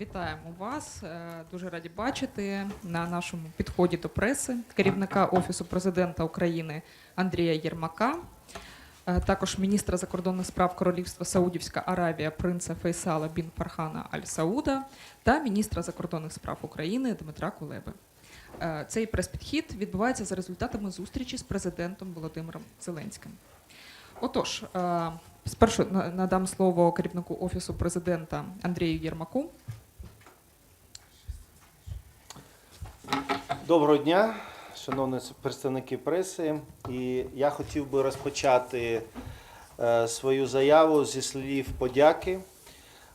Вітаємо вас. Е, Дуже раді бачити на нашому підході до преси керівника Офісу президента України Андрія Єрмака, е, також міністра закордонних справ Королівства Саудівська Аравія принца Фейсала бін Фархана Аль Сауда та міністра закордонних справ України Дмитра Кулеби. Е, Цей прес-підхід відбувається за результатами зустрічі з президентом Володимиром Зеленським. Отож, спершу надам слово керівнику офісу президента Андрію Єрмаку. Доброго дня, шановні представники преси. І я хотів би розпочати е, свою заяву зі слів подяки.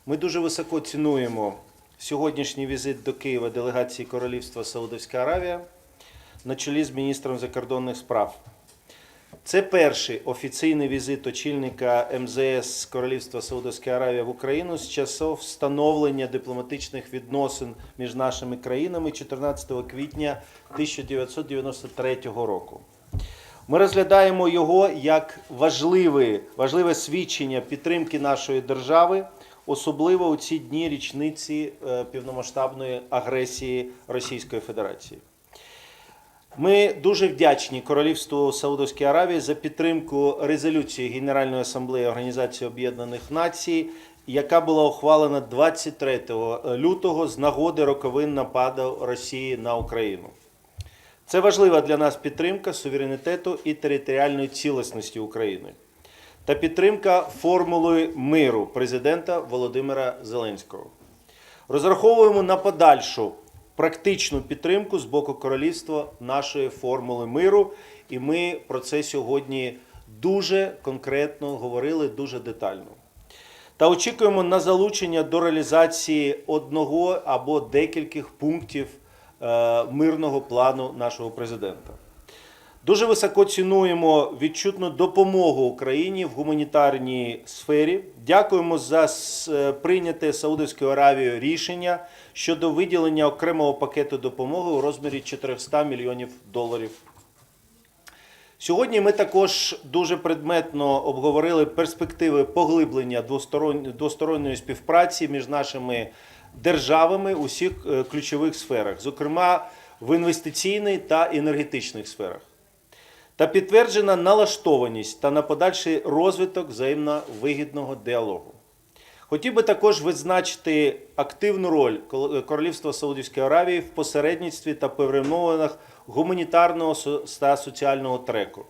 Ми дуже високо цінуємо сьогоднішній візит до Києва делегації Королівства Саудовська Аравія на чолі з міністром закордонних справ. Це перший офіційний візит очільника МЗС Королівства Саудовська Аравія в Україну з часів встановлення дипломатичних відносин між нашими країнами 14 квітня 1993 року. Ми розглядаємо його як важливе, важливе свідчення підтримки нашої держави, особливо у ці дні річниці е, повномасштабної агресії Російської Федерації. Ми дуже вдячні Королівству Саудовської Аравії за підтримку резолюції Генеральної асамблеї Організації Об'єднаних Націй, яка була ухвалена 23 лютого з нагоди роковин нападу Росії на Україну. Це важлива для нас підтримка суверенітету і територіальної цілісності України та підтримка формули миру президента Володимира Зеленського. Розраховуємо на подальшу практичну підтримку з боку королівства нашої формули миру, і ми про це сьогодні дуже конкретно говорили, дуже детально. Та очікуємо на залучення до реалізації одного або декількох пунктів е, мирного плану нашого президента. Дуже високо цінуємо відчутну допомогу Україні в гуманітарній сфері. Дякуємо за е, прийняте Саудовською Аравією рішення щодо виділення окремого пакету допомоги у розмірі 400 мільйонів доларів. Сьогодні ми також дуже предметно обговорили перспективи поглиблення двосторонньої співпраці між нашими державами у всіх е, ключових сферах, зокрема в інвестиційній та енергетичних сферах. Та підтверджена налаштованість та на подальший розвиток взаємно вигідного діалогу. Хотів би також відзначити активну роль Кол- Королівства Саудівської Аравії в посередництві та перемовинах гуманітарного та соціального треку.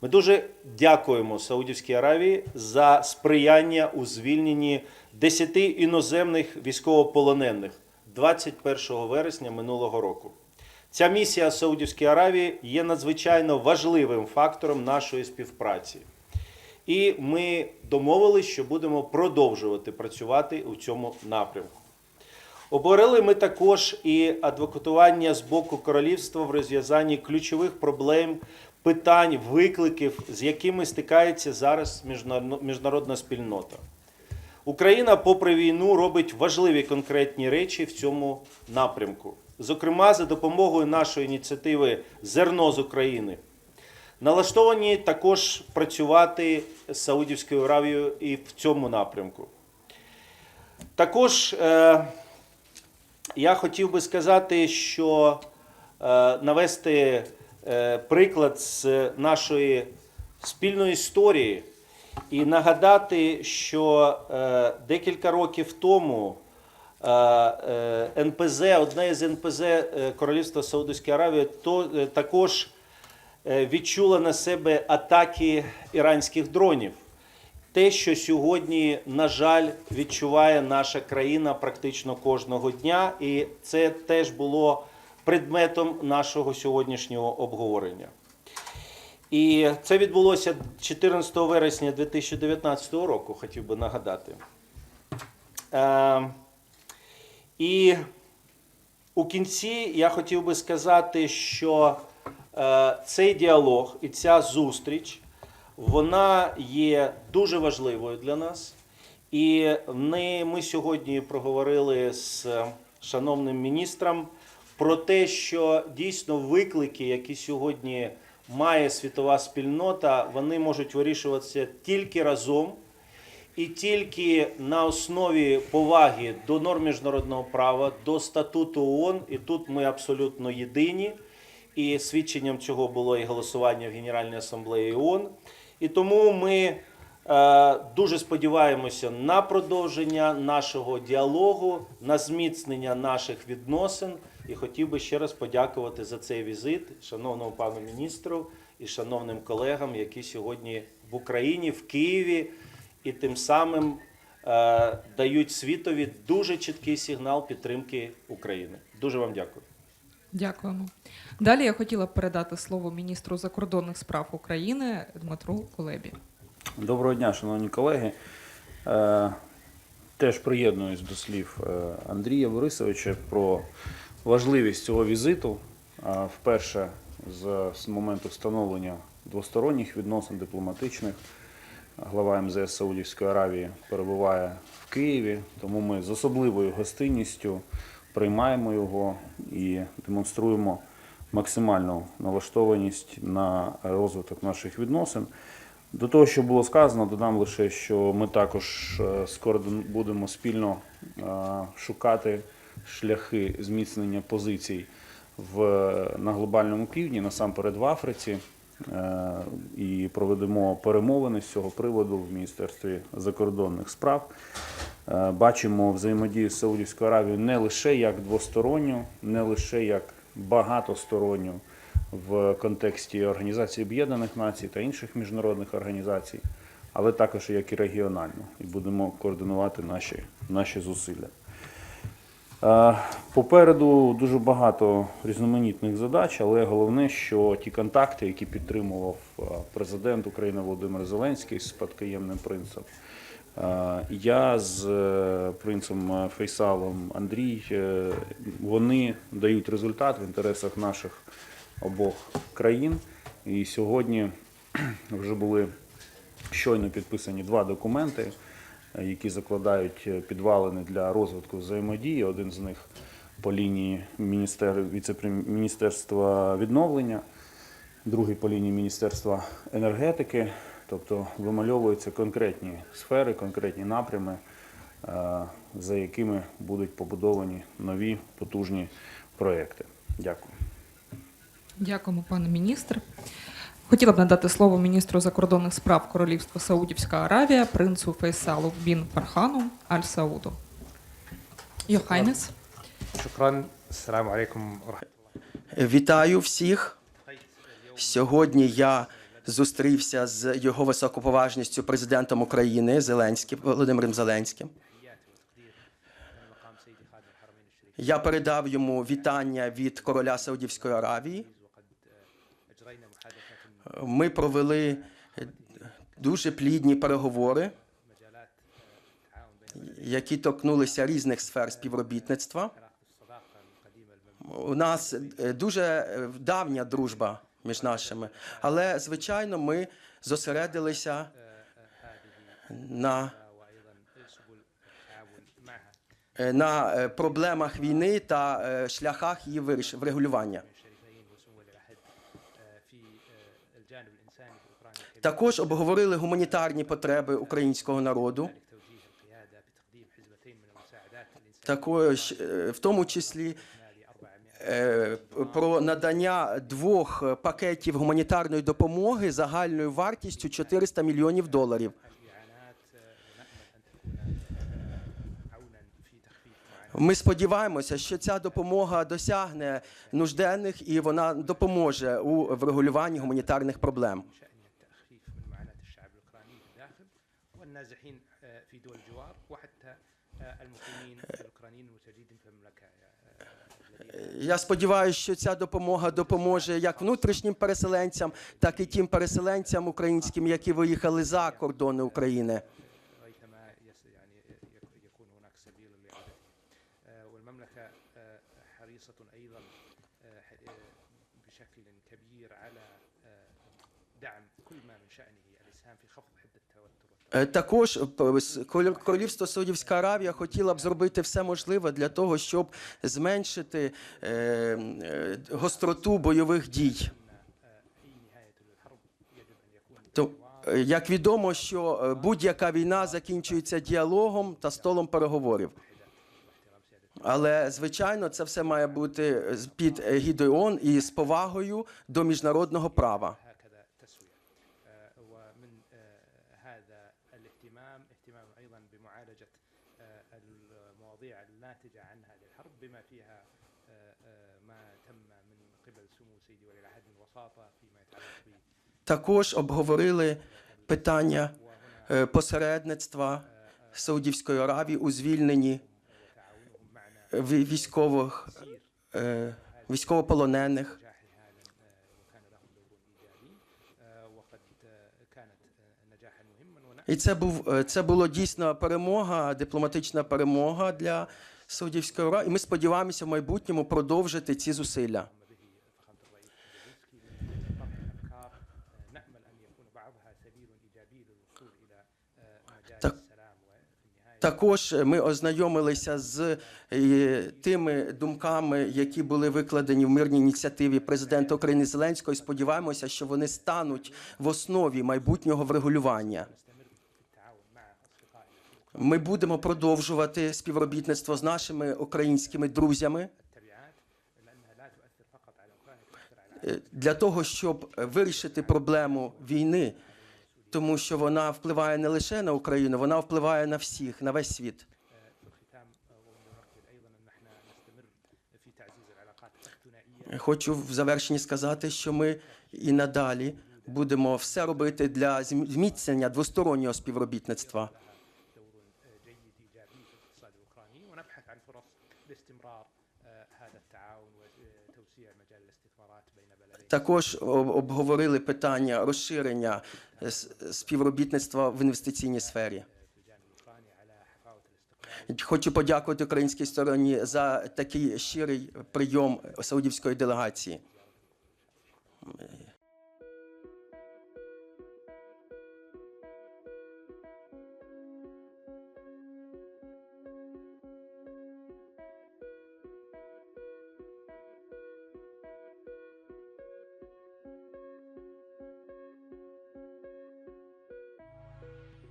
Ми дуже дякуємо Саудівській Аравії за сприяння у звільненні 10 іноземних військовополонених 21 вересня минулого року. Ця місія Саудівської Аравії є надзвичайно важливим фактором нашої співпраці. І ми домовились, що будемо продовжувати працювати у цьому напрямку. Обговорили ми також і адвокатування з боку королівства в розв'язанні ключових проблем, питань, викликів, з якими стикається зараз міжнародна спільнота. Україна, попри війну, робить важливі конкретні речі в цьому напрямку. Зокрема, за допомогою нашої ініціативи Зерно з України налаштовані також працювати з Саудівською Аравією і в цьому напрямку. Також е, я хотів би сказати, що е, навести е, приклад з нашої спільної історії і нагадати, що е, декілька років тому е, е, НПЗ, одне із НПЗ е, Королівства Саудовської Аравії, то е, також відчула на себе атаки іранських дронів. Те, що сьогодні, на жаль, відчуває наша країна практично кожного дня, і це теж було предметом нашого сьогоднішнього обговорення. І це відбулося 14 вересня 2019 року, хотів би нагадати. Е, і у кінці я хотів би сказати, що е, цей діалог і ця зустріч вона є дуже важливою для нас. І ми, ми сьогодні проговорили з шановним міністром про те, що дійсно виклики, які сьогодні має світова спільнота, вони можуть вирішуватися тільки разом. І тільки на основі поваги до норм міжнародного права, до статуту ООН, і тут ми абсолютно єдині. І свідченням цього було і голосування в Генеральній асамблеї ООН. І тому ми е, дуже сподіваємося на продовження нашого діалогу, на зміцнення наших відносин. І хотів би ще раз подякувати за цей візит шановному пану міністру і шановним колегам, які сьогодні в Україні, в Києві, і тим самим е, дають світові дуже чіткий сигнал підтримки України. Дуже вам дякую. Дякуємо. Далі я хотіла б передати слово міністру закордонних справ України Дмитру Кулебі. Доброго дня, шановні колеги. Е, Теж приєднуюсь до слів е, Андрія Борисовича про важливість цього візиту. Е, Вперше з з моменту встановлення двосторонніх відносин дипломатичних глава МЗС Саудівської Аравії перебуває в Києві, тому ми з особливою гостинністю приймаємо його і демонструємо максимальну налаштованість на розвиток наших відносин. До того, що було сказано, додам лише, що ми також е, скоро будемо спільно е, шукати шляхи зміцнення позицій в, на глобальному півдні, насамперед в Африці, і проведемо перемовини з цього приводу в Міністерстві закордонних справ. Е, Бачимо взаємодію з Саудівською Аравією не лише як двосторонню, не лише як багатосторонню в контексті Організації Об'єднаних Націй та інших міжнародних організацій, але також як і регіонально, і будемо координувати наші, наші зусилля. Е, Попереду дуже багато різноманітних задач, але головне, що ті контакти, які підтримував е, президент України Володимир Зеленський з спадкоємним принцем, е, я з принцем Фейсалом Андрій, вони дають результат в інтересах наших обох країн. І сьогодні вже були щойно підписані два документи, які закладають е, підвалини для розвитку взаємодії. Один з них по лінії міністер... Міністерства відновлення, другий по лінії Міністерства енергетики. Тобто вимальовуються конкретні сфери, конкретні напрями, е, за якими будуть побудовані нові потужні проекти. Дякую. Дякуємо, пане міністр. Хотіла б надати слово міністру закордонних справ Королівства Саудівська Аравія, принцу Фейсалу Бін Фархану Аль Сауду. Йохайнес. Вітаю всіх. Сьогодні я зустрівся з його високоповажністю президентом України Зеленським Володимиром Зеленським. Я передав йому вітання від короля Саудівської Аравії. Ми провели дуже плідні переговори, які торкнулися різних сфер співробітництва. У нас е, дуже е, давня дружба між нашими, але звичайно, ми зосередилися на, е, на е, проблемах війни та е, шляхах її виріш- врегулювання. Також обговорили гуманітарні потреби українського народу, також е, в тому числі е, про надання двох пакетів гуманітарної допомоги загальною вартістю 400 мільйонів доларів. Ми сподіваємося, що ця допомога досягне нужденних і вона допоможе у врегулюванні гуманітарних проблем. شأن تخفيف من معاناة الشعب الأوكراني في الداخل والنازحين آه، في دول الجوار وحتى آه، المقيمين الأوكرانيين المتواجدين في المملكة آه، الذين Я сподіваюся, що ця допомога допоможе як внутрішнім переселенцям, так і тим переселенцям українським, які виїхали за кордони України. Е, також е, Королівство Саудівська Аравія хотіла б зробити все можливе для того, щоб зменшити е, гостроту бойових дій. То як відомо, що будь-яка війна закінчується діалогом та столом переговорів. Але звичайно, це все має бути під гідою ООН і з повагою до міжнародного права. المواضيع الناتجة عن هذه الحرب بما فيها آه، آه، ما تم من قبل سمو سيدي ولي العهد من وساطة فيما يتعلق ب Також обговорили питання وهنا е, посередництва Саудівської Аравії у звільненні وتعاونهم معنا ві- військових كثير е, військовополонених. І це був е, це була дійсно перемога, дипломатична перемога для Саудівської ра. І Ми сподіваємося в майбутньому продовжити ці зусилля. Так, також е, ми ознайомилися з е, тими думками, які були викладені в мирній ініціативі президента України Зеленського. і Сподіваємося, що вони стануть в основі майбутнього врегулювання. Ми будемо продовжувати співробітництво з нашими українськими друзями е, для того, щоб вирішити проблему війни, тому що вона впливає не лише на Україну, вона впливає на всіх, на весь світ. Хочу в завершенні сказати, що ми і надалі будемо все робити для зміцнення двостороннього співробітництва. بلدين Також об- обговорили питання розширення е, с- співробітництва в інвестиційній сфері. في الجانب الأوكراني على حفاوة الاستقرار Хочу подякувати українській стороні за такий щирий прийом саудівської делегації.